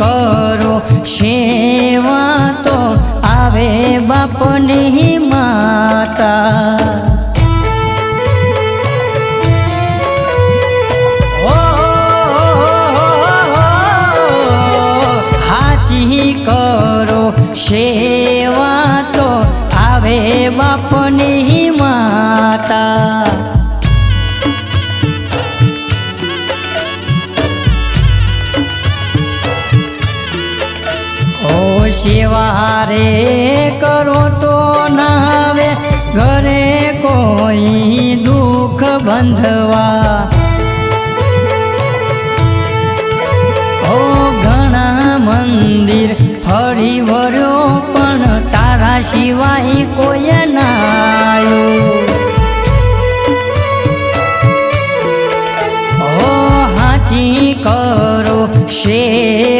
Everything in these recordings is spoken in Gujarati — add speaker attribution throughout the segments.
Speaker 1: કરો સેવા તો આવે બાપની માતા ઓ હાચી કરો સેવા સેવા રે કરો તો નાવે ઘરે કોઈ દુઃખ બંધવા. ઓ મંદિર, ફરી વર્યો પણ તારા સિવાય કોઈ નાયું. ઓ હાચી કરો સેવા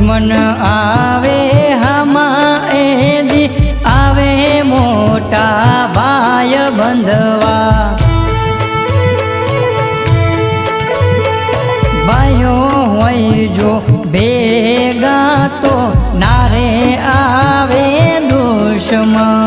Speaker 1: દુશ્મન આવે હમા એ દી આવે મોટા ભાઈ બંધવા. ભાઈઓ હોય જો ભેગા તો નારે આવે દુશ્મન.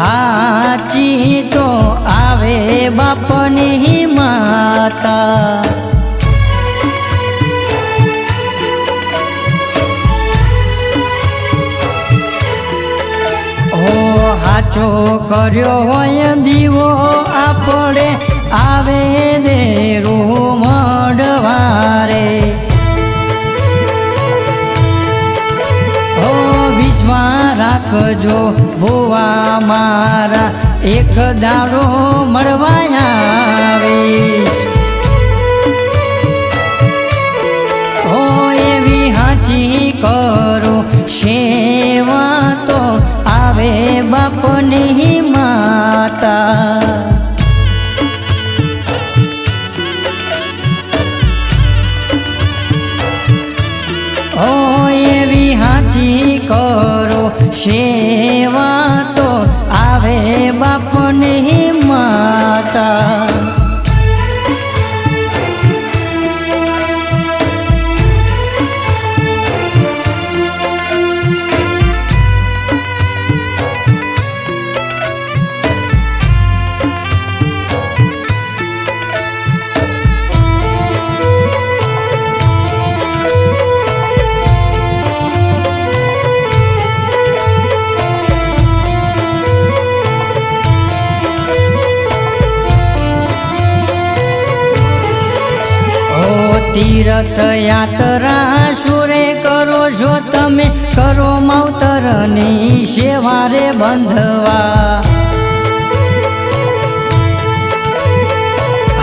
Speaker 1: હાચી તો આવે બાપની માતા હો હાચો કર્યો હોય દીવો આપણે આવે દેરો. રાખજો ભુવા મારા. એક દાડો મળવા આવીશ. ઓ એવી હાચી કરો, સેવા તો આવે બાપની માતા. સેવા તો આવે બાપની માતા. તીર્થ યાત્રા સુરે કરો છો તમે કરો માવતરની સેવા રે બંધવા.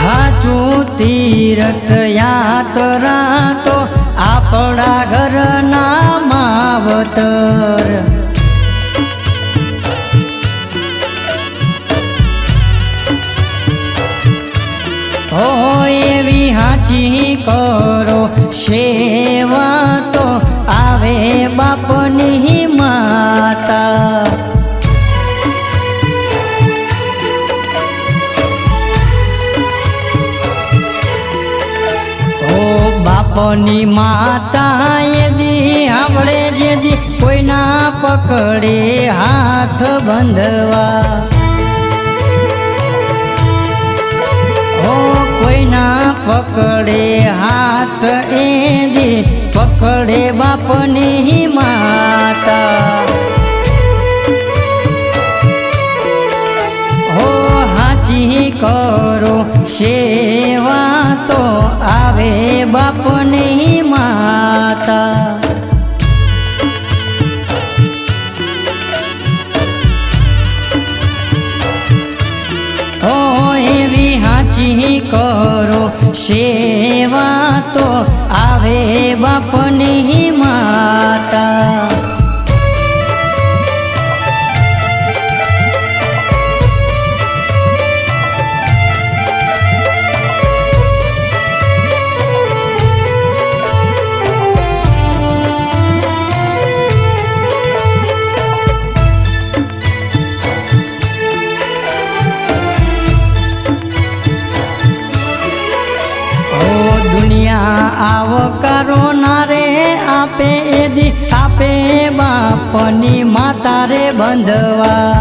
Speaker 1: હાચું તીર્થ યાત્રા તો આપણા ઘરના માવતર. હાચી કરો, સેવા તો આવે બાપની માતા. ઓ બાપની માતા એદી આવડે જેદી કોઈના પકડે હાથ બંધવા. કોઈના પકડે હાથ એ દે પકડે બાપની માતા. હો હાચી કરો સેવા તો આવે બાપની સેવા તો આપે એદી આપે બાપની માતા રે બંધવા.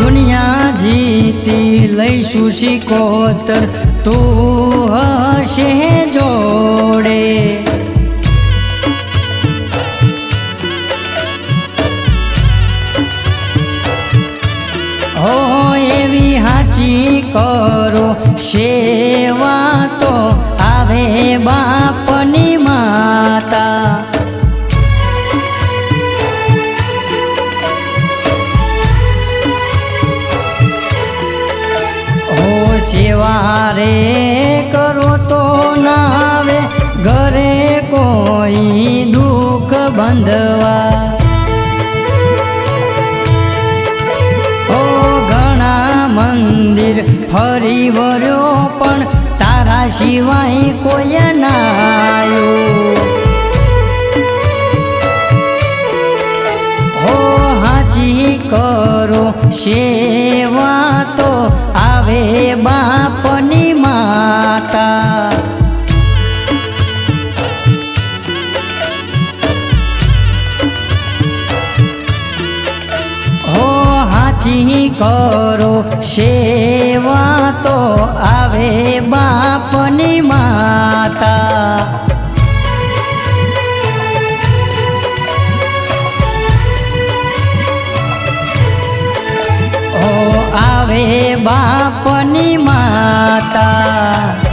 Speaker 1: દુનિયા જીતી લઈશું શિકોતર, તું હશે જોડે. હો એવી હાચી કરો આવે બાપની માતા. હો સેવા રે સિવાય કોઈ નાયું હો હાજી કરો સેવા હાચી કરો સેવા તો આવે બાપની માતા. ઓ આવે બાપની માતા.